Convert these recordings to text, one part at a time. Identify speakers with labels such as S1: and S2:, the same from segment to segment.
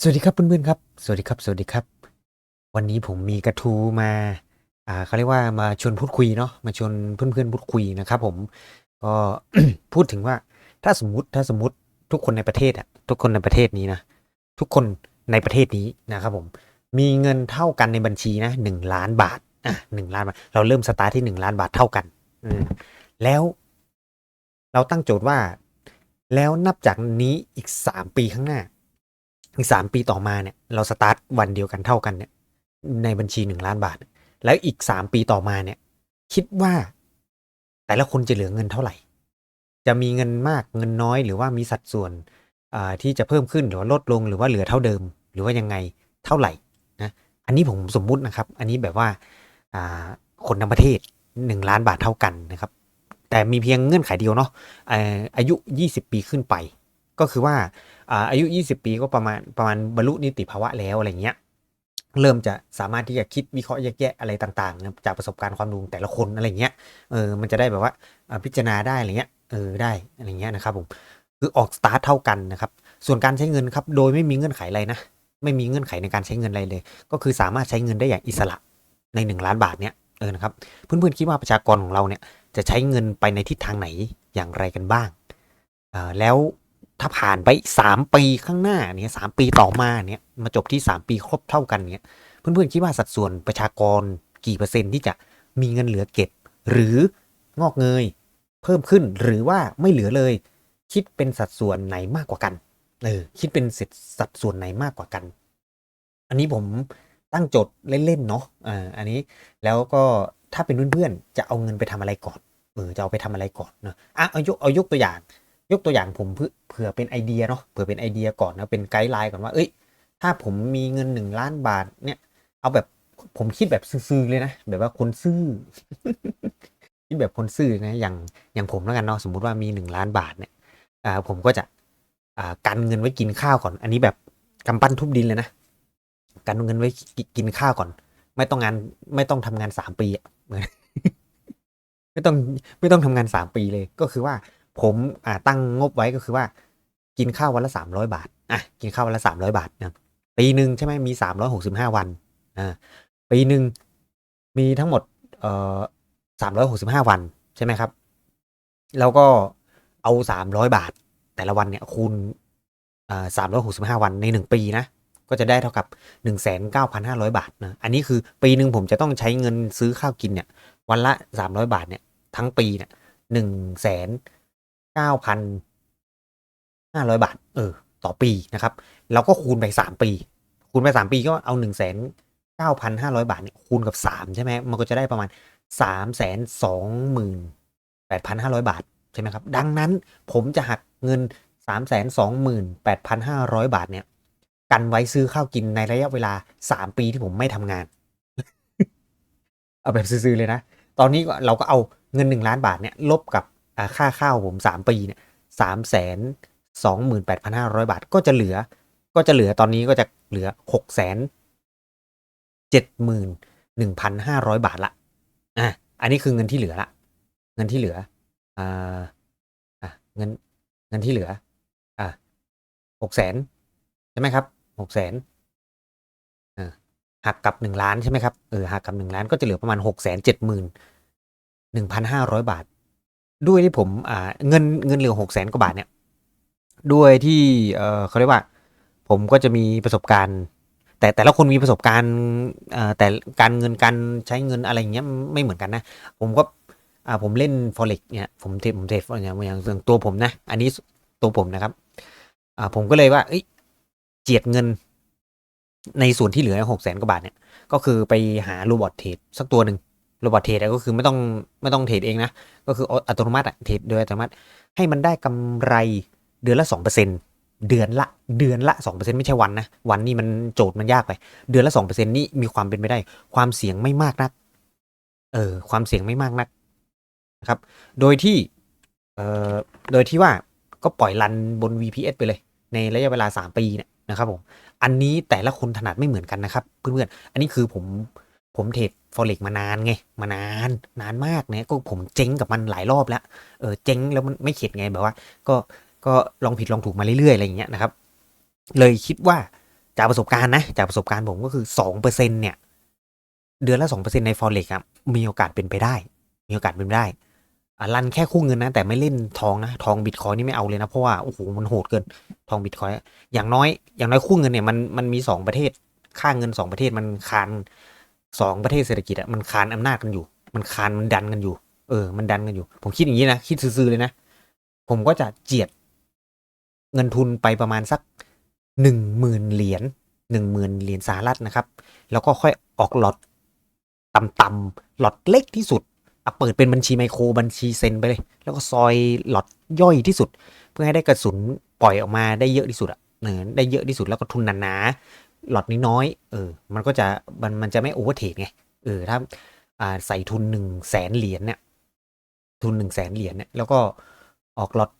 S1: สวัสดีครับเพื่อนๆครับ สวัสดีครับ สวัสดีครับ วันนี้ผมมีกระทูมาอ่าเขาเรียกว่ามาชวนพูดคุยเนาะมาชวนเพื่อนๆพูดคุยนะครับ ผมก็พูดถึงว่าถ้าสมมติถ้าสมมติทุกคนในประเทศอะทุกคนในประเทศนี้นะทุกคนในประเทศนี้นะครับ ผมมีเงินเท่ากันในบัญชีนะหนึ่งล้านบาทอะหนึ่งล้านบาทเราเริ่มสตาร์ทที่หนึ่งล้านบาทเท่ากันอืมแล้ว เราตั้งโจทย์ว่า แล้วนับจากนี้อีกสามปีข้างหน้า อีกสามปีต่อมาเนี่ยเราสตาร์ทวันเดียวกันเท่ากันเนี่ยในบัญชีหนึ่งล้านบาท แล้วอีกสามปีต่อมาเนี่ย คิดว่า แต่ละคนจะเหลือเงินเท่าไหร่ จะมีเงินมากเงินน้อยหรือว่ามีสัดส่วนอ่าที่จะเพิ่มขึ้นหรือว่าลดลงหรือว่าเหลือเท่าเดิม หรือว่ายังไงเท่าไหร่นะอันนี้ผมสมมุตินะครับ อันนี้แบบว่าอ่าคนทั้งประเทศหนึ่งล้านบาทเท่ากันนะครับ แต่มีเพียงเงื่อนไขเดียวเนาะเอ่ออายุ 20 ปีขึ้นไป ก็คือว่าอายุ 20 ปีก็ประมาณประมาณบรรลุนิติภาวะแล้วอะไรเงี้ยเริ่มจะสามารถที่จะคิดวิเคราะห์แยกแยะอะไรต่างๆ จากประสบการณ์ความรู้แต่ละคนอะไรเงี้ยเออมันจะได้แบบว่าพิจารณาได้อะไรเงี้ยเออได้อะไรเงี้ยนะครับผมคือออกสตาร์ทเท่ากันนะครับส่วนการใช้เงินครับโดยไม่มีเงื่อนไขอะไรนะไม่มีเงื่อนไขในการใช้เงินอะไรเลย ก็คือสามารถใช้เงินได้อย่างอิสระใน 1 ล้านบาทเนี้ยเออนะครับเพื่อนๆคิดว่าประชากรของเราเนี่ยจะใช้เงินไปในทิศทางไหนอย่างไรกันบ้างอ่าแล้ว ถ้าผ่านไปสามปีข้างหน้าเนี่ยสามปีต่อมาเนี่ยมาจบที่สามปีครบเท่ากันเนี่ยเพื่อนๆคิดว่าสัดส่วนประชากรกี่เปอร์เซ็นต์ที่จะมีเงินเหลือเก็บ หรืองอกเงย เพิ่มขึ้นหรือว่าไม่เหลือเลย คิดเป็นสัดส่วนไหนมากกว่ากันเออคิดเป็นสัดส่วนไหนมากกว่ากัน อันนี้ผมตั้งโจทย์เล่นๆเนาะอ่าอันนี้แล้วก็ถ้าเป็นเพื่อนๆจะเอาเงินไปทำอะไรก่อนเออจะเอาไปทำอะไรก่อนเนาะอะเอายกเอายกตัวอย่าง ยกตัวอย่างผมเพื่อเผื่อเป็นไอเดียเนาะเผื่อเป็นไอเดียก่อนนะเป็นไกด์ไลน์ก่อนว่าเอ้ย ถ้าผมมีเงินหนึ่งล้านบาทเนี่ย เอาแบบผมคิดแบบซื่อเลยนะ แบบว่าคนซื่อคิดแบบคนซื่อนะอย่างอย่างผมแล้วกันเนาะสมมุติว่ามีหนึ่งล้านบาทเนี่ยอ่าผมก็จะอ่ากันเงินไว้กินข้าวก่อน อันนี้แบบกำปั้นทุบดินเลยนะกันเงินไว้กินข้าวก่อน ไม่ต้องงานไม่ต้องทำงานสามปีอะไม่ต้องไม่ต้องทำงานสามปีเลยก็คือว่า ผมอ่าตั้งงบไว้ก็คือว่า กินข้าววันละสามร้อยบาทอะกินข้าววันละสามร้อยบาทนะปีหนึ่งใช่ไหมมีสามร้อยหกสิบห้าวันอ่าปีหนึ่งมีทั้งหมดเอ่อสามร้อยหกสิบห้าวันใช่ไหมครับ แล้วก็เอาสามร้อยบาท แต่ละวันเนี่ยคูณอ่าสามร้อยหกสิบห้าวันในหนึ่งปีนะก็จะได้เท่ากับหนึ่งแสนเก้าพันห้าร้อยบาทนะ อันนี้คือปีหนึ่งผมจะต้องใช้เงินซื้อข้าวกินเนี่ย วันละสามร้อยบาทเนี่ย ทั้งปีเนี่ยหนึ่งแสน เก้าพันห้าร้อยบาท เออ ต่อปีนะครับเราก็คูณไปสามปี คูณไปสามปีก็เอาหนึ่งแสนเก้าพันห้าร้อยบาทเนี่ยคูณกับสามใช่ไหมมันก็จะได้ประมาณสามแสนสองหมื่นแปดพันห้าร้อยบาท ใช่ไหมครับ ดังนั้นผมจะหักเงินสามแสนสองหมื่นแปดพันห้าร้อยบาทเนี่ย กันไว้ซื้อข้าวกินในระยะเวลาสามปีที่ผมไม่ทำงาน เอาแบบซื้อๆเลยนะ ตอนนี้เราก็เอาเงินหนึ่งล้านบาทเนี่ยลบกับ ค่าข้าวผมสามปีเนี่ยสามแสนสองหมื่นแปดพันห้าร้อยบาทก็จะเหลือ ก็จะเหลือตอนนี้ก็จะเหลือหกแสนเจ็ดหมื่นหนึ่งพันห้าร้อยบาทละอะอันนี้คือเงินที่เหลือละ เงินที่เหลืออ่าอะเงินเงินที่เหลืออะหกแสนใช่ไหมครับหกแสนอ่าหักกับหนึ่งล้านใช่ไหมครับเออหักกับหนึ่งล้านก็จะเหลือประมาณหกแสนเจ็ดหมื่นหนึ่งพันห้าร้อยบาท ด้วยที่ผมอ่าเงินเงินเหลือหกแสนกว่าบาทเนี่ย ด้วยที่เออเขาเรียกว่า ผมก็จะมีประสบการณ์ แต่แต่ละคนมีประสบการณ์เอ่อแต่การเงินการใช้เงินอะไรอย่างเงี้ยไม่เหมือนกันนะ ผมก็อ่าผมเล่น forex เนี่ยผมเทรดผมเทรดอย่างอย่างตัวผมนะ อันนี้ตัวผมนะครับอ่าผมก็เลยว่าเอ้ยเจียดเงินในส่วนที่เหลือหกแสนกว่าบาทเนี่ย ก็คือไปหาโรบอทเทรดสักตัวหนึ่ง โรบอทเทรดก็คือไม่ต้องไม่ต้องเทรดเองนะ ก็คืออัตโนมัติอะเทรดโดยอัตโนมัติ ให้มันได้กำไรเดือนละสองเปอร์เซ็นเดือนละเดือนละสองเปอร์เซ็นไม่ใช่วันนะ วันนี้มันโจทย์มันยากไป เดือนละสองเปอร์เซ็นนี่มีความเป็นไปได้ ความเสี่ยงไม่มากนัก เออความเสี่ยงไม่มากนักนะครับ โดยที่เอ่อโดยที่ว่าก็ปล่อยรันบน VPS ไปเลย ในระยะเวลา 3 ปีเนี่ยนะครับผม อันนี้แต่ละคนถนัดไม่เหมือนกันนะครับ เพื่อนๆ อันนี้คือผมผมเทรด forex มานานไงมานานนานมากเนี่ยก็ผมเจ๊งกับมันหลายรอบแล้วเออเจ๊งแล้วมันไม่เข็ดไงแบบว่า ก็ก็ลองผิดลองถูกมาเรื่อยๆอะไรอย่างเงี้ยนะครับ เลยคิดว่าจากประสบการณ์นะจากประสบการณ์ผมก็คือสองเปอร์เซ็นเนี่ยเดือนละสองเปอร์เซ็นใน forex ครับมีโอกาสเป็นไปได้ มีโอกาสเป็นไปได้อะรันแค่คู่เงินนะ แต่ไม่เล่นทองนะ ทองบิตคอยนี่ไม่เอาเลยนะ เพราะว่า โอ้โห มันโหดเกิน ทองบิตคอยอย่างน้อย อย่างน้อยคู่เงินเนี่ยมันมันมีสองประเทศ ค่าเงินสองประเทศมันคาน สองประเทศเศรษฐกิจอะมันคานอำนาจกันอยู่ มันคานมันดันกันอยู่ เออ มันดันกันอยู่ ผมคิดอย่างนี้นะ คิดซื่อๆเลยนะ ผมก็จะเจียด เงินทุนไปประมาณสักหนึ่งหมื่นเหรียญหนึ่งหมื่นเหรียญสหรัฐนะครับ แล้วก็ค่อยออกหลอดต่ำๆหลอดเล็กที่สุดอะเปิดเป็นบัญชีไมโครบัญชีเซนไปเลย แล้วก็ซอยหลอดย่อยที่สุด เพื่อให้ได้กระสุนปล่อยออกมาได้เยอะที่สุดอะเออได้เยอะที่สุดแล้วก็ทุนหนาๆ หลอดน้อยๆเออ มันก็จะมันมันจะไม่โอเวอร์เทรดไงเออถ้าอ่าใส่ทุนหนึ่งแสนเหรียญเนี่ย ทุนหนึ่งแสนเหรียญเนี่ยแล้วก็ออกหลอด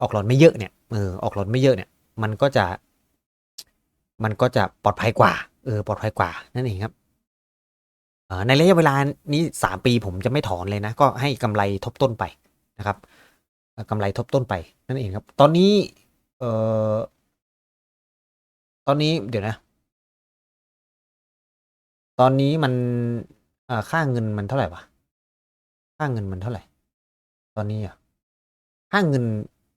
S1: ออกหลอดไม่เยอะเนี่ยเออออกหลอดไม่เยอะเนี่ย มันก็จะ มันก็จะปลอดภัยกว่า เออ ปลอดภัยกว่านั่นเองครับออในระยะเวลานี้สามปีผมจะไม่ถอนเลยนะ ก็ให้กำไรทบต้นไปนะครับเอ่อกำไรทบต้นไปนั่นเองครับ ตอนนี้ เอ่อ ตอนนี้เดี๋ยวนะ ตอนนี้มันเอ่อค่าเงินมันเท่าไหร่วะค่าเงินมันเท่าไหร่ ตอนนี้อะค่าเงิน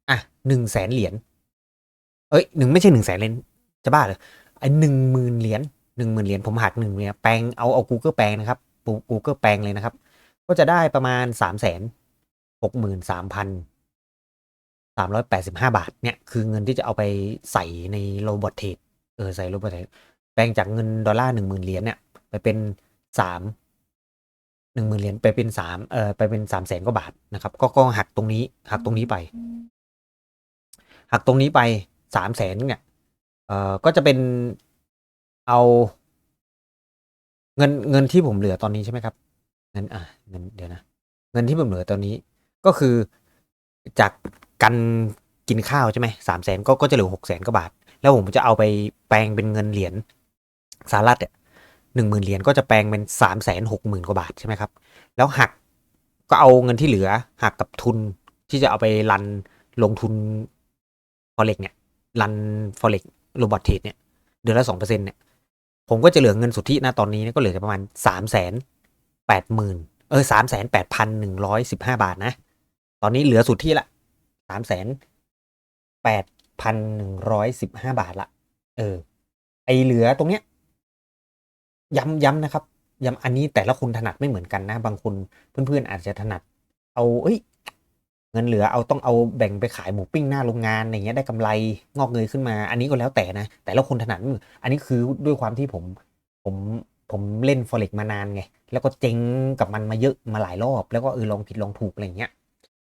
S1: อะหนึ่งแสนเหรียญเอ้ยหนึ่งไม่ใช่หนึ่งแสนเหรียญจะบ้าเลยไอ้หนึ่งหมื่นเหรียญหนึ่งหมื่นเหรียญผมหักหนึ่งเนี่ยแปลงเอาเอา Google แปลงนะครับปู Google แปลงเลยนะครับ ก็จะได้ประมาณสามแสนหกหมื่นสามพันสามร้อยแปดสิบห้าบาท เนี่ย คือเงินที่จะเอาไปใส่ในโรบอทเทรดเออ ใส่โรบอทเทรดแปลงจากเงินดอลลาร์หนึ่งหมื่นเหรียญเนี่ย ไปเป็นสามหนึ่งหมื่นเหรียญไปเป็นสามเออไปเป็นสามแสนกว่าบาทนะครับ ก็ก็หักตรงนี้ หักตรงนี้ไป หักตรงนี้ไปสามแสนเนี่ยเอ่อก็จะเป็นเอาเงินเงินที่ผมเหลือตอนนี้ใช่ไหมครับเงินอะเงินเดี๋ยวนะเงินที่ผมเหลือตอนนี้ก็คือจากกันกินข้าวใช่ไหมสามแสนก็ก็จะเหลือหกแสนกว่าบาท แล้วผมจะเอาไปแปลงเป็นเงินเหรียญสหรัฐเนี่ย หนึ่งหมื่นเหรียญก็จะแปลงเป็นสามแสนหกหมื่นกว่าบาทใช่ไหมครับ แล้วหักก็เอาเงินที่เหลือหักกับทุนที่จะเอาไปรันลงทุน forex เนี่ยรัน forex โรบอทเทรดเนี่ยเดือนละสองเปอร์เซ็นเนี่ยผมก็จะเหลือเงินสุทธินะตอนนี้ก็เหลือประมาณสามแสนแปดหมื่นเออสามแสนแปดพันหนึ่งร้อยสิบห้าบาทนะ ตอนนี้เหลือสุทธิละสามแสนแปดพันหนึ่งร้อยสิบห้าบาทละเออไอเหลือตรงเนี้ย ย้ำย้ำนะครับย้ำอันนี้แต่ละคนถนัดไม่เหมือนกันนะ บางคนเพื่อนๆอาจจะถนัด เอาเอ้ย เงินเหลือเอาต้องเอาแบ่งไปขายหมูปิ้งหน้าโรงงานอะไรเงี้ยได้กำไรงอกเงยขึ้นมา อันนี้ก็แล้วแต่นะ แต่ละคนถนัดอนอันนี้คือด้วยความที่ผมผมผมเล่น forex มานานไง แล้วก็เจ๊งกับมันมาเยอะมาหลายรอบ แล้วก็เออลองผิดลองถูกอะไรเงี้ย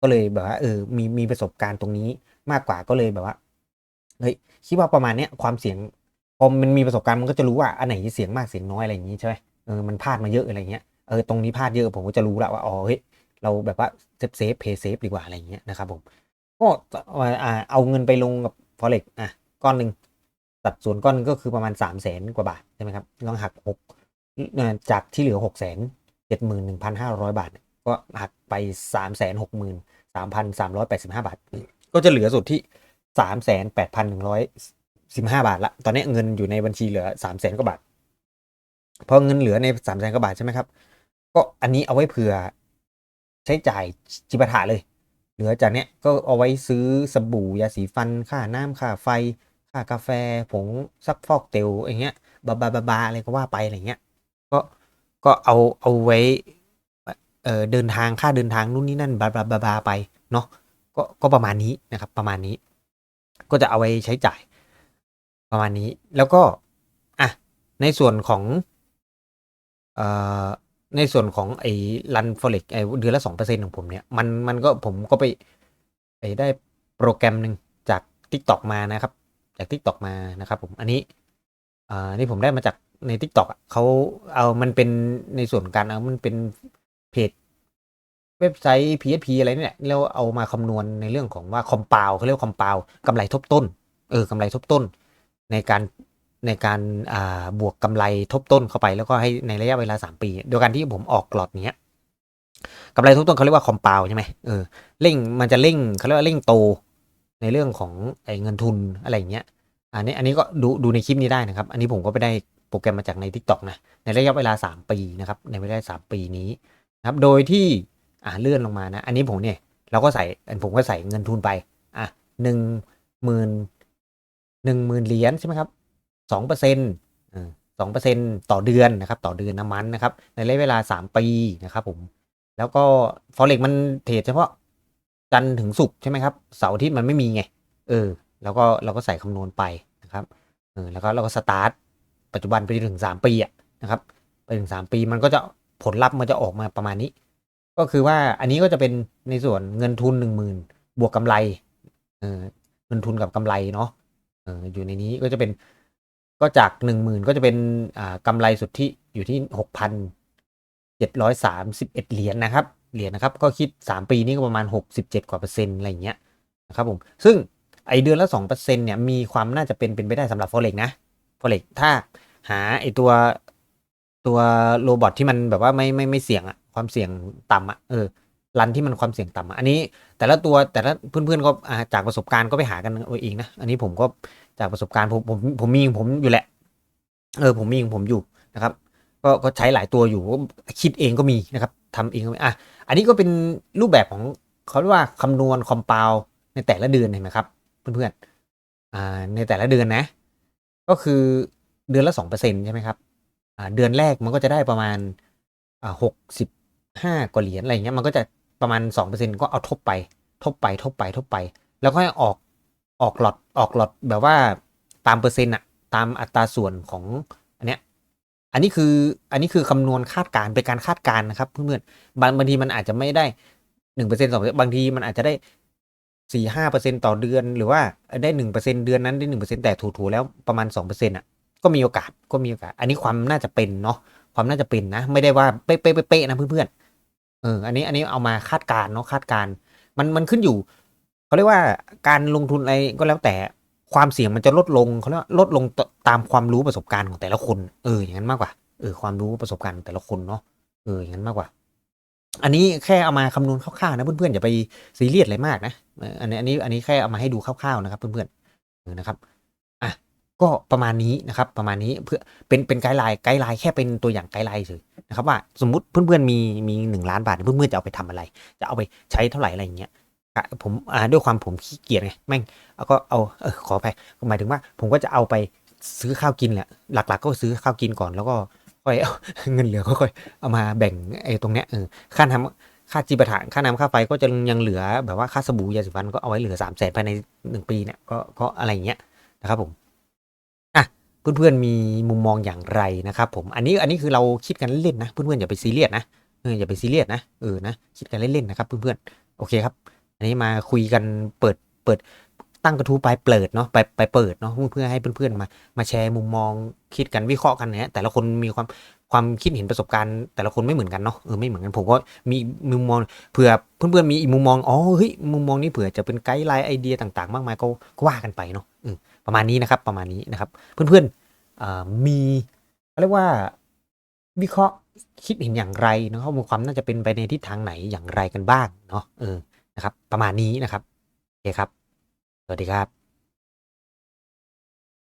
S1: ก็เลยแบบว่าเออมีมีประสบการณ์ตรงนี้มากกว่าก็เลยแบบว่าเฮ้ยคิดว่าประมาณเนี้ยความเสี่ยง พอมันมีประสบการณ์มันก็จะรู้ว่าอันไหนเสียงมากเสียงน้อยอะไรอย่างงี้ใช่ไหมเออมันพลาดมาเยอะอะไรเงี้ยเออตรงนี้พลาดเยอะผมก็จะรู้ละว่าอ๋อเฮ้ยเราแบบว่าเซฟเซฟเพย์เซฟดีกว่าอะไรเงี้ยนะครับผมก็เอาเงินไปลงกับ forex อะก้อนหนึ่งสัดส่วนก้อนหนึงก็คือประมาณสามแสนกว่าบาทใช่ไหมครับลองหักหกจากที่เหลือหกแสนเจ็ดหมื่นหนึ่งพันห้าร้อยบาท ก็หักไปสามแสนหกหมื่นสามพันสามร้อยแปดสิบห้าบาท ก็จะเหลือสุดที่สามแสนแปดพันหนึ่งร้อย สิบห้าบาทละ ตอนนี้เงินอยู่ในบัญชีเหลือสามแสนกว่าบาท พอเงินเหลือในสามแสนกว่าบาทใช่ไหมครับ ก็อันนี้เอาไว้เผื่อใช้จ่ายจิปาถะเลย เหลือจากเนี้ยก็เอาไว้ซื้อสบู่ยาสีฟัน ค่าน้ำค่าไฟ ค่ากาแฟ ผงซักฟอกเตลอย่างเงี้ย บาบาบาบาอะไรก็ว่าไปอะไรเงี้ย ก็ ก็เอาเอาไว้เอ่อเดินทางค่าเดินทางนู่นนี่นั่นบาบาบาบาไปเนาะ ก็ ก็ประมาณนี้นะครับ ประมาณนี้ ก็จะเอาไว้ใช้จ่าย ประมาณนี้แล้วก็อะในส่วนของเอ่อในส่วนของไอ้รันฟอเร็กไอ้เดือนละสองเปอร์เซ็นของผมเนี่ยมันมันก็ผมก็ไปไอ้ได้โปรแกรมหนึ่งจาก t ิ k t o k มานะครับ จาก t ิ k t o k มานะครับผมอันนี้อ่านี่ผมได้มาจากใน t ิ k t o k อะเขาเอามันเป็นในส่วนการเอามันเป็นเพจเว็บไซต์ PHP อะไรเนี่แหละแล้วเอามาคำนวณในเรื่องของว่าคอมเปาเขาเรียกคอมเปากำไรทบต้น เออกำไรทบต้น ในการในการบวกกำไรทบต้นเข้าไป แล้วก็ให้ในระยะเวลา 3 ปี โดยการที่ผมออกกลอดเนี้ยกำไรทบต้นเขาเรียกว่าคอมเปาใช่ไหมเออเร่งมันจะเร่งเขาเรียกว่าเร่งโตในเรื่องของไอ้เงินทุนอะไรอย่างเงี้ยอันนี้อันนี้ก็ดูดูในคลิปนี้ได้นะครับ อันนี้ผมก็ไปได้โปรแกรมมาจากใน Tik t o อกนะในระยะเวลา 3 ปีนะครับในระยะสามปีนี้นะครับโดยที่อ่าเลื่อนลงมานะ อันนี้ผมเนี่ยเราก็ใส่อันผมก็ใส่เงินทุนไปอะหนึ่งหมื่น หนึ่งหมื่นเหรียญใช่ไหมครับสองเปอร์เซ็นต์สองเปอร์เซ็นต์ต่อเดือนนะครับ ต่อเดือนน้ำมันนะครับ ในระยะเวลาสามปีนะครับผม แล้วก็ฟอเร็กมันเทรดเฉพาะจันทร์ถึงศุกร์ใช่ไหมครับ เสาร์อาทิตย์มันไม่มีไง เออ แล้วก็เราก็ใส่คำนวณไปนะครับ เออ แล้วก็เราก็สตาร์ทปัจจุบันไปถึงสามปีอะนะครับ ไปถึงสามปีมันก็จะผลลัพธ์มันจะออกมาประมาณนี้ ก็คือว่าอันนี้ก็จะเป็นในส่วนเงินทุนหนึ่งหมื่นบวกกำไร เออเงินทุนกับกำไรเนาะ อยู่ในนี้ก็จะเป็นก็จากหนึ่งหมื่นก็จะเป็นอ่ากำไรสุทธิอยู่ที่หกพันเจ็ดร้อยสามสิบเอ็ดเหรียญนะครับเหรียญนะครับก็คิดสามปีนี้ก็ประมาณหกสิบเจ็ดกว่าเปอร์เซ็นต์อะไรอย่างเงี้ยนะครับผมซึ่งไอเดือนละสองเปอร์เซ็นต์เนี่ยมีความน่าจะเป็นเป็นไปได้สำหรับ forex นะ forex ถ้าหาไอตัวตัวโรบอทที่มันแบบว่าไม่ไม่ไม่เสี่ยงอะความเสี่ยงต่ำอะเออ รันที่มันความเสี่ยงต่ำอะอันนี้ แต่ละตัวแต่ละเพื่อนๆก็อ่าจากประสบการณ์ก็ไปหากันเอาเองนะอันนี้ผมก็จากประสบการณ์ผมผมผมมีของผมอยู่แหละ เออผมมีของผมอยู่นะครับ ก็ก็ใช้หลายตัวอยู่ก็คิดเองก็มีนะครับทำเองก็มีอะอันนี้ก็เป็นรูปแบบของเขาเรียกว่าคำนวณคอมเปาในแต่ละเดือนเห็นไหมครับ เพื่อนๆอ่าในแต่ละเดือนนะ ก็คือเดือนละสองเปอร์เซ็นใช่ไหมครับอ่าเดือนแรกมันก็จะได้ประมาณอ่าหกสิบห้ากว่าเหรียญอะไรเงี้ยมันก็จะ ประมาณสองเปอร์เซ็นก็เอาทบไป ทบไปทบไปทบไป แล้วก็ให้ออกออกหลอดออกหลอดแบบว่าตามเปอร์เซ็นต์อะตามอัตราส่วนของอันเนี้ยอันนี้คืออันนี้คือคำนวณคาดการณ์เป็นการคาดการณ์นะครับเพื่อนๆบางบางทีมันอาจจะไม่ได้หนึ่งเปอร์เซ็นต์สองบางทีมันอาจจะได้สี่ห้าเปอร์เซ็นต์ต่อเดือน หรือว่าได้หนึ่งเปอร์เซ็นต์เดือนนั้นได้หนึ่งเปอร์เซ็นต์แต่ถูๆแล้วประมาณสองเปอร์เซ็นต์อะก็มีโอกาสก็มีโอกาส อันนี้ความน่าจะเป็นเนาะความน่าจะเป็นนะ ไม่ได้ว่าเป๊ะเป๊ะเป๊ะนะเพื่อนๆ เอออันนี้อันนี้เอามาคาดการเนาะคาดการมันมันขึ้นอยู่เขาเรียกว่าการลงทุนอะไรก็แล้วแต่ความเสี่ยงมันจะลดลงเขาเรียกว่าลดลงตตามความรู้ประสบการณ์ของแต่ละคนเอออย่างนั้นมากกว่าเออความรู้ประสบการณ์แต่ละคนเนาะเอออย่างนั้นมากกว่า อันนี้แค่เอามาคำนวณคร่าวๆนะเพื่อนๆอย่าไปซีเรียสอะไรมากนะอันนี้อันนี้อันนี้แค่เอามาให้ดูคร่าวๆนะครับ เพื่อนๆเออนะครับ ก็ประมาณนี้นะครับประมาณนี้เพื่อเป็นเป็นไกด์ไลน์ไกด์ไลน์แค่เป็นตัวอย่างไกด์ไลน์เฉยนะครับว่าสมมติเพื่อนๆมีมีหนึ่งล้านบาทเพื่อนๆจะเอาไปทำอะไร จะเอาไปใช้เท่าไหร่อะไรอย่างเงี้ยผมด้วยความผมขี้เกียจไงแม่งก็เอาเออขอไปหมายถึงว่า ผมก็จะเอาไปซื้อข้าวกินแหละหลัก ๆ ก็ซื้อข้าวกินก่อนแล้วก็ค่อยเอาเงินเหลือก็ค่อยเอามาแบ่งไอ้ตรงเนี้ยเออค่าทำค่าจีปาถะค่าน้ำค่าไฟก็จะยังเหลือแบบว่าค่าสบู่ยาสีฟันก็เอาไว้เหลือสามแสนภายในหนึ่งปีเนี่ยก็ก็อะไรอย่างเงี้ยนะครับผม เพื่อนๆมีมุมมองอย่างไรนะครับผมอันนี้อันนี้คือเราคิดกันเล่นๆนะเพื่อนๆอย่าไปซีเรียสนะเอออย่าไปซีเรียสนะเออนะคิดกันเล่นๆนะครับเพื่อนๆโอเคครับ อันนี้มาคุยกันเปิดเปิดตั้งกระทู้ไปเปิดเนาะไปไปเปิดเนาะเพื่อให้เพื่อนๆมามาแชร์มุมมองคิดกันวิเคราะห์กันเนี่ยแต่ละคนมีความความคิดเห็นประสบการณ์ แต่ละคนไม่เหมือนกันเนาะเออไม่เหมือนกันผมก็มีมุมมองเผื่อเพื่อนๆมีอีกมุมมองอ๋อเฮ้ยมุมมองนี้เผื่อจะเป็นไกด์ไลน์ไอเดียต่าง ๆ มากมายก็ก็ว่ากันไปเนาะเออ ประมาณนี้นะครับประมาณนี้นะครับ เพื่อนๆมีเขาเรียกว่าวิเคราะห์คิดเห็นอย่างไรนะครับมีความน่าจะเป็นไปในทิศทางไหนอย่างไรกันบ้างเนาะเออนะครับ ประมาณนี้นะครับโอเคครับ สวัสดีครับ